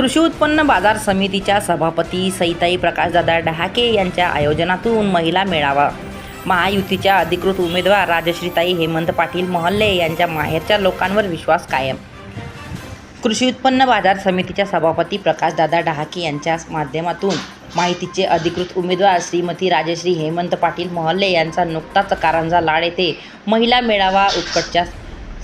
कृषी उत्पन्न बाजार समितीच्या सभापती सईताई प्रकाशदादा डहाके यांच्या आयोजनातून महिला मेळावा. महायुतीच्या अधिकृत उमेदवार राजश्रीताई हेमंत पाटील मोहल्ले यांच्या माहेरच्या लोकांवर विश्वास कायम. कृषी उत्पन्न बाजार समितीच्या सभापती प्रकाशदादा डहाके यांच्या माध्यमातून माहितीचे अधिकृत उमेदवार श्रीमती राजश्री हेमंत पाटील मोहल्ले यांचा नुकताच कारंजा लाड येथे महिला मेळावा उत्कटच्या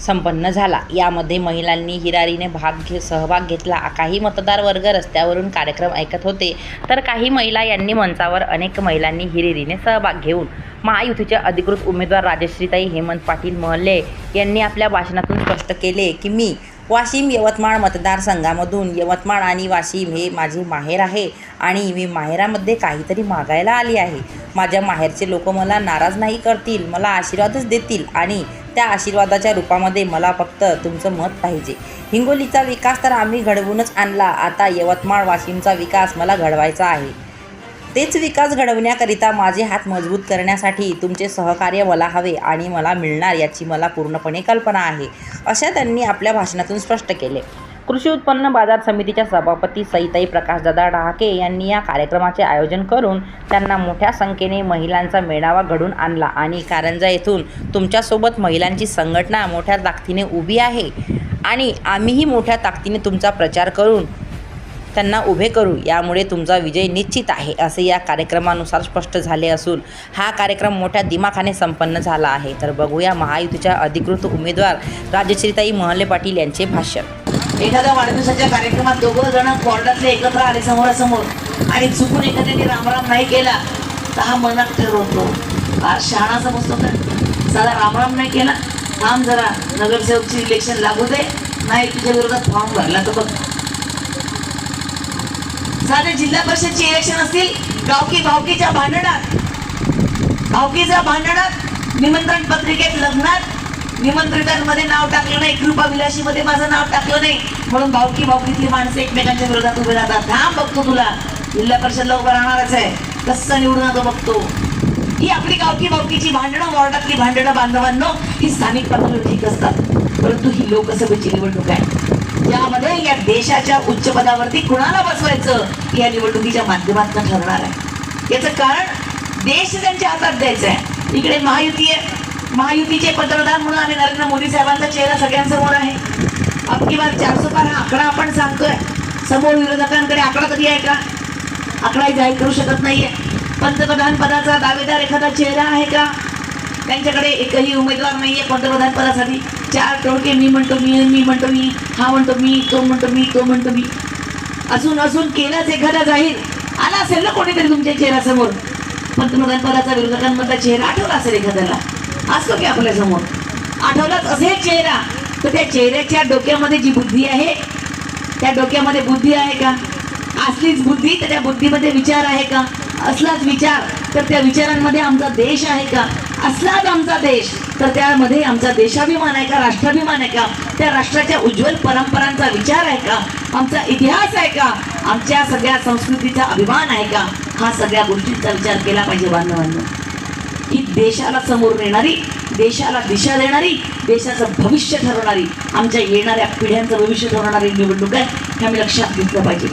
संपन्न झाला. यामध्ये महिलांनी हिरारीने भाग घे सहभाग घेतला. काही मतदार वर्ग रस्त्यावरून कार्यक्रम ऐकत होते. तर काही महिला यांनी मंचावर अनेक महिलांनी हिरिरीने सहभाग घेऊन महायुतीचे अधिकृत उमेदवार राजश्रीताई हेमंत पाटील महल्ले यांनी आपल्या भाषणातून स्पष्ट केले की मी वाशिम यवतमाळ मतदारसंघामधून यवतमाळ आणि वाशिम हे माझे माहेर आहे आणि मी माहेरामध्ये काहीतरी मागायला आली आहे. माझ्या माहेरचे लोक मला नाराज नाही करतील मला आशीर्वादच देतील आणि त्या आशीर्वादाच्या रूपामध्ये मला फक्त तुमचं मत पाहिजे. हिंगोलीचा विकास तर आम्ही घडवूनच आणला. आता यवतमाळ वाशिमचा विकास मला घडवायचा आहे. तेच विकास घडवण्याकरिता माझे हात मजबूत करण्यासाठी तुमचे सहकार्य मला हवे आणि मला मिळणार याची मला पूर्णपणे कल्पना आहे अशा त्यांनी आपल्या भाषणातून स्पष्ट केले. कृषी उत्पन्न बाजार समितीच्या सभापती सईताई प्रकाशदादा डहाके यांनी या कार्यक्रमाचे आयोजन करून त्यांना मोठ्या संख्येने महिलांचा मेळावा घडून आणला. आणि कारंजा येथून तुमच्यासोबत महिलांची संघटना मोठ्या ताकदीने उभी आहे आणि आम्हीही मोठ्या ताकदीने तुमचा प्रचार करून त्यांना उभे करू. यामुळे तुमचा विजय निश्चित आहे असे या कार्यक्रमानुसार स्पष्ट झाले असून हा कार्यक्रम मोठ्या दिमाखाने संपन्न झाला आहे. तर बघूया महायुतीच्या अधिकृत उमेदवार राजश्रीताई महले पाटील यांचे भाषण एखाद्या वाढदिवसाच्या कार्यक्रमात दोघं जण कोर्टातले एकत्र आले समोरासमोर आणि चुकून एखाद्याने रामराम नाही केला तर हा मनात ठरवतो फार शहाणा समजतो का साधा रामराम नाही केला थांब जरा. नगरसेवकची इलेक्शन लागू दे. नाही तुझ्या विरोधात फॉर्म भरला तर बघ. साधे जिल्हा परिषदची इलेक्शन असतील गावकी भावकीच्या भांडणात. भावकीच्या भांडणात निमंत्रण पत्रिकेत लग्नात. निमंत्रितांमध्ये नाव टाकलं नाही कृपा विलाशीमध्ये माझं नाव टाकलं नाही. म्हणून भावकी भावकीतली माणसं एकमेकांच्या विरोधात उभे राहतात. धाम बघतो तुला. जिल्हा परिषदला लवकर राहणारच आहे. कसं निवडून तो बघतो. ही आपली गावकी भावकीची भांडणं वॉर्डातली भांडणं बांधवांनो ही स्थानिक पातळीवर ठीक असतात. परंतु ही लोकसभेची निवडणूक आहे. ज्यामध्ये या देशाच्या उच्च पदावरती कुणाला बसवायचं या निवडणुकीच्या माध्यमातून ठरणार आहे. याचं कारण देश त्यांच्या हातात द्यायचा आहे. इकडे महायुती आहे महायुतीचे पंतप्रधान म्हणून आम्ही नरेंद्र मोदी साहेबांचा चेहरा सगळ्यांसमोर आहे. अबकी बार चारशे पार हा आकडा आपण सांगतोय. समोर विरोधकांकडे आकडा कधी आहे का? आकडाही जाहीर करू शकत नाहीये. पंतप्रधान पदाचा दावेदार एखादा चेहरा आहे का? त्यांच्याकडे एकही उमेदवार नाहीये पंतप्रधान पदासाठी. चार टोळके मी म्हणतो मी मी म्हणतो मी हा म्हणतो मी तो म्हणतो मी तो म्हणतो मी. असून असून केलाच एखादा जाहीर. आला असेल ना कोणीतरी तुमच्या चेहऱ्यासमोर? पंतप्रधान पदाचा विरोधकांमधला चेहरा आठवला असेल एखाद्याला? असतो की आपल्यासमोर. आठवलाच असेल चेहरा. तर त्या चेहऱ्याच्या डोक्यामध्ये जी बुद्धी आहे त्या डोक्यामध्ये बुद्धी आहे का? असलीच बुद्धी तर त्या बुद्धीमध्ये विचार आहे का? असलाच विचार तर त्या विचारांमध्ये आमचा देश आहे का? असलाच आमचा देश तर त्यामध्ये आमचा देशाभिमान आहे का? राष्ट्राभिमान आहे का? त्या राष्ट्राच्या उज्ज्वल परंपरांचा विचार आहे का? आमचा इतिहास आहे का? आमच्या सगळ्या संस्कृतीचा अभिमान आहे का? हा सगळ्या गोष्टींचा विचार केला पाहिजे बांधवांना. देशाला समोर नेणारी देशाला दिशा देणारी देशाचं भविष्य ठरवणारी आमच्या येणाऱ्या पिढ्यांचं भविष्य ठरवणारी निवडणूक आहे हे आम्ही लक्षात घेतलं पाहिजे.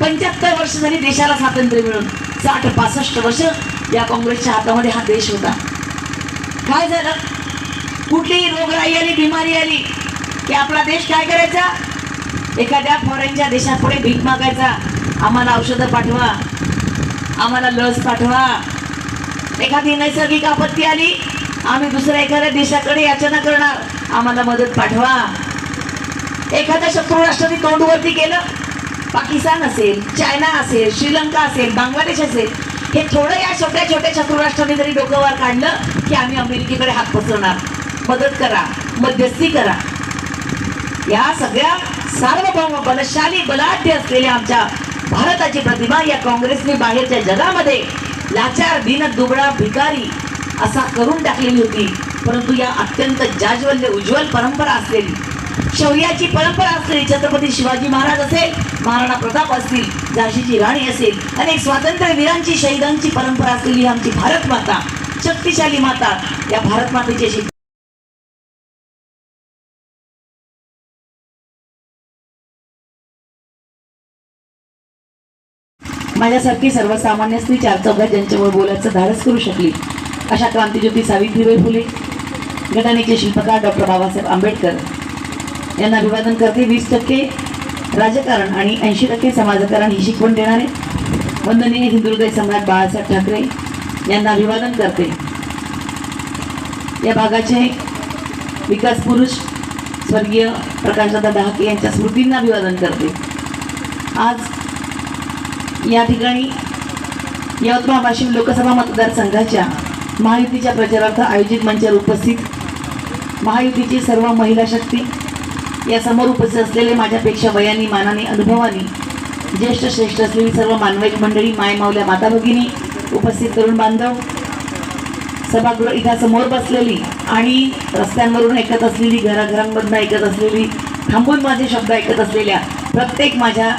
पंच्याहत्तर वर्ष झाली देशाला स्वातंत्र्य मिळून साठ पासष्ट वर्ष या काँग्रेसच्या हातामध्ये हा देश होता. काय झालं? कुठलीही रोगराई आली बिमारी आली की आपला देश काय करायचा? एखाद्या फॉरेनच्या देशापुढे भीक मागायचा. आम्हाला औषधं पाठवा. आम्हाला लस पाठवा. एखादी नैसर्गिक आपत्ती आली आम्ही दुसऱ्या एखाद्या देशाकडे याचना करणार. आम्हाला मदत पाठवा. एखाद्या शत्रू राष्ट्राने तोंडवरती केलं पाकिस्तान असेल चायना असेल श्रीलंका असेल बांगलादेश असेल हे थोडं या छोट्या छोट्या शत्रू राष्ट्राने जरी डोकंवर काढलं की आम्ही अमेरिकेकडे हात पसरणार मदत करा मध्यस्थी करा. या सगळ्या सार्वभौम बलशाली बलाढ्य असलेल्या आमच्या भारताची प्रतिभा या काँग्रेसने बाहेरच्या जगामध्ये लाचार दिन दुबळा भिकारी असा करून टाकलेली होती. परंतु या अत्यंत जाज्वल्य उज्ज्वल परंपरा असलेली शौर्याची परंपरा असलेली छत्रपती शिवाजी महाराज असेल महाराणा प्रताप असतील झाशीची राणी असेल अनेक स्वातंत्र्य वीरांची शहीदांची परंपरा असलेली आमची भारत माता शक्तिशाली माता या भारत मातेची माझ्यासारखी सर्वसामान्य स्त्री चार चौघात ज्यांच्यामुळे बोलायचं धाडस करू शकली. अशा क्रांतिज्योती सावित्रीबाई फुले घटनेचे शिल्पकार डॉक्टर बाबासाहेब आंबेडकर. यांना अभिवादन करते वीस टक्के राजकारण आणि ऐंशी टक्के समाजकारण ही शिकवण देणारे वंदनीय हिंदुहृदय सम्राट बाळासाहेब ठाकरे यांना अभिवादन करते. या भागाचे विकास पुरुष स्वर्गीय प्रकाशदादा डहाके यांच्या स्मृतींना अभिवादन करते. आज या ठिकाणी यवतमाळ वाशिम लोकसभा मतदारसंघाच्या महायुतीच्या प्रचारार्थ आयोजित मंचावर उपस्थित महायुतीची सर्व महिला शक्ती या समोर उपस्थित असलेले माझ्यापेक्षा वयाने मानाने अनुभवाने ज्येष्ठ श्रेष्ठ असलेली सर्व मानविक मंडळी मायमावल्या माता भगिनी उपस्थित तरुण बांधव सभागृह इथं समोर बसलेली आणि रस्त्यांवरून ऐकत असलेली घराघरांमधनं ऐकत असलेली थांबून माझे शब्द ऐकत असलेल्या प्रत्येक माझ्या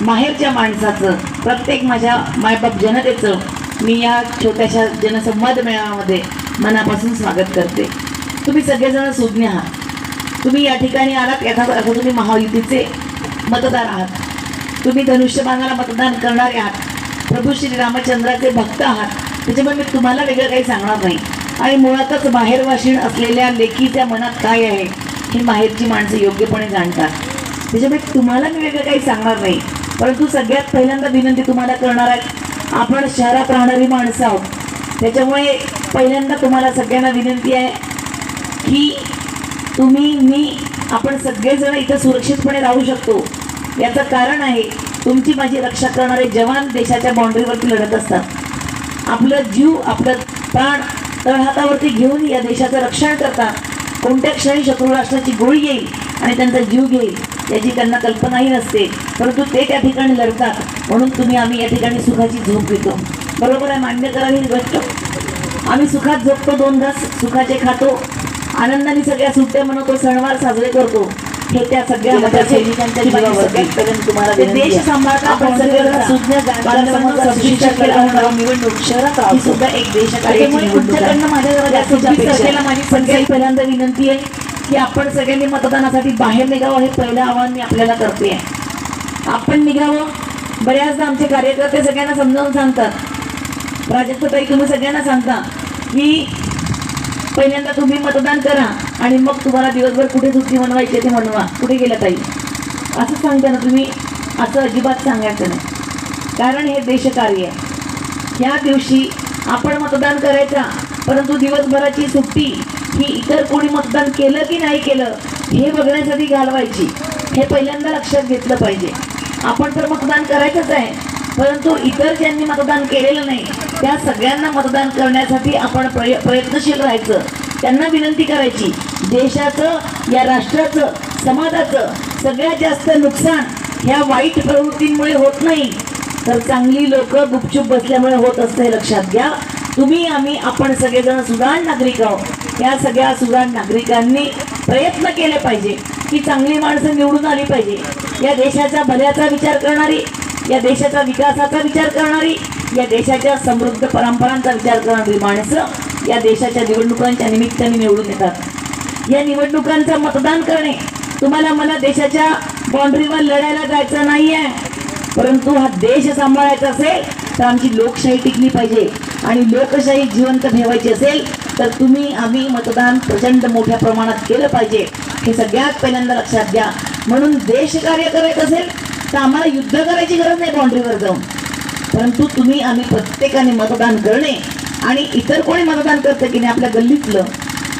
माहेरच्या माणसाचं प्रत्येक माझ्या मायबाप जनतेचं मी या छोट्याशा जनसंवाद मेळाव्यामध्ये मनापासून स्वागत करते. तुम्ही सगळेजण सुज्ञ आहात. तुम्ही या ठिकाणी आलात याचा अर्थ तुम्ही महायुतीचे मतदार आहात. तुम्ही धनुष्यबाणाला मतदान करणारे आहात. प्रभू श्री रामचंद्राचे भक्त आहात. त्याच्यामुळे मी तुम्हाला वेगळं काही सांगणार नाही. आणि मुळातच बाहेरवाशीण असलेल्या लेखीच्या मनात काय आहे ही बाहेरची माणसं योग्यपणे जाणतात. त्याच्यामुळे तुम्हाला मी वेगळं काही सांगणार नाही. परंतु सगळ्यात पहिल्यांदा विनंती तुम्हाला करणार आहे आपण शहरात राहणारी माणसं आहोत. त्याच्यामुळे पहिल्यांदा तुम्हाला सगळ्यांना विनंती आहे की तुम्ही मी आपण सगळेजण इथं सुरक्षितपणे राहू शकतो. याचं कारण आहे तुमची माझी रक्षा करणारे जवान देशाच्या बाउंड्रीवरती लढत असतात. आपलं जीव आपलं प्राण तळहातावरती घेऊन या देशाचं रक्षण करतात. कोणत्या क्षणी शत्रू राष्ट्राची गोळी येईल आणि त्यांचा जीव घेईल याची त्यांना कल्पनाही नसते. परंतु ते त्या ठिकाणी लढतात. म्हणून तुम्ही आम्ही या ठिकाणी सुखाची झोप घेतो. बरोबर आहे मान्य करा ही गोष्ट. आम्ही सुखात झोपतो दोन घास सुखाचे खातो. आनंदाने सगळ्या सुट्ट्या मनवतो सणवार साजरे करतो. हे त्या सगळ्या निवडणूक शहरात सुद्धा एक माझ्या पहिल्यांदा विनंती आहे. की आपण सगळ्यांनी मतदानासाठी बाहेर निघावं हे पहिलं आव्हान मी आपल्याला करते. आपण निघावं. बऱ्याचदा आमचे कार्यकर्ते सगळ्यांना समजावून सांगतात. प्राजक्ताई तुम्ही सगळ्यांना सांगता की पहिल्यांदा तुम्ही मतदान करा आणि मग तुम्हाला दिवसभर कुठे सुट्टी म्हणवायची ते मनवा कुठे गेलं ताई? असं सांगता ना तुम्ही. असं अजिबात सांगायचं नाही. कारण हे देशकार्य आहे. ह्या दिवशी आपण मतदान करायचा परंतु दिवसभराची सुट्टी की इतर कोणी मतदान केलं की नाही केलं हे बघण्यासाठी घालवायची. हे पहिल्यांदा लक्षात घेतलं पाहिजे. आपण तर मतदान करायचंच आहे परंतु इतर ज्यांनी मतदान केलेलं नाही त्या सगळ्यांना मतदान करण्यासाठी आपण प्रय प्रयत्नशील राहायचं. त्यांना विनंती करायची देशाचं या राष्ट्राचं समाजाचं सगळ्यात जास्त नुकसान ह्या वाईट प्रवृत्तींमुळे होत नाही. तर चांगली लोक गुपचूप बसल्यामुळे होत असतं हे लक्षात घ्या. तुम्ही आम्ही आपण सगळेजण सुधारण नागरिक आहोत. या सगळ्या सुजाण नागरिकांनी प्रयत्न केले पाहिजे की चांगली माणसं निवडून आली पाहिजे. या देशाच्या भल्याचा विचार करणारी या देशाचा विकासाचा विचार करणारी या देशाच्या समृद्ध परंपरांचा विचार करणारी माणसं या देशाच्या निवडणुकांच्या निमित्ताने निवडून येतात. या निवडणुकांचं मतदान करणे तुम्हाला मला देशाच्या बाउंड्रीवर लढायला जायचं नाही आहे परंतु हा देश सांभाळायचा असेल तर आमची लोकशाही टिकली पाहिजे. आणि लोकशाही जिवंत ठेवायची असेल तर तुम्ही आम्ही मतदान प्रचंड मोठ्या प्रमाणात केलं पाहिजे. हे सगळ्यात पहिल्यांदा लक्षात द्या म्हणून देश कार्य करायचं असेल तर आम्हाला युद्ध करायची गरज नाही बाउंड्रीवर जाऊन. परंतु तुम्ही आम्ही प्रत्येकाने मतदान करणे आणि इतर कोणी मतदान करतं की नाही आपल्या गल्लीतलं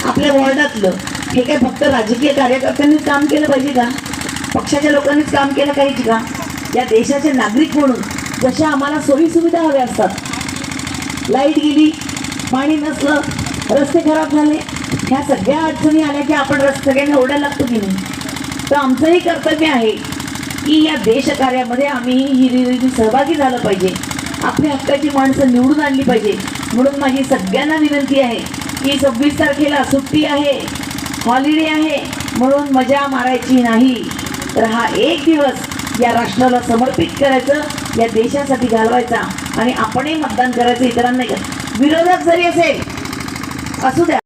आपल्या वॉर्डातलं हे काय फक्त राजकीय कार्यकर्त्यांनीच काम केलं पाहिजे का? पक्षाच्या लोकांनीच काम केलं पाहिजे का? या देशाचे नागरिक म्हणून जशा आम्हाला सोयीसुविधा हव्या असतात. लाइट गेली पाणी नसलं रस्ते खराब झाले. ह्या सगळ्या अडचणी आल्या की आपण रस्ते सगळ्यांना ओढायला लागतो की नाही? तर आमचंही कर्तव्य आहे की या देशकार्यामध्ये आम्ही हिरिरीने सहभागी झालं पाहिजे. आपल्या हक्काची माणसं निवडून आणली पाहिजे. म्हणून माझी सगळ्यांना विनंती आहे की सव्वीस तारखेला सुट्टी आहे हॉलिडे आहे म्हणून मजा मारायची नाही. तर हा एक दिवस या राष्ट्राला समर्पित करायचं या देशासाठी घालवायचा आणि आपणही मतदान करायचं इतरांना विरोधक जरी असेल असू द्या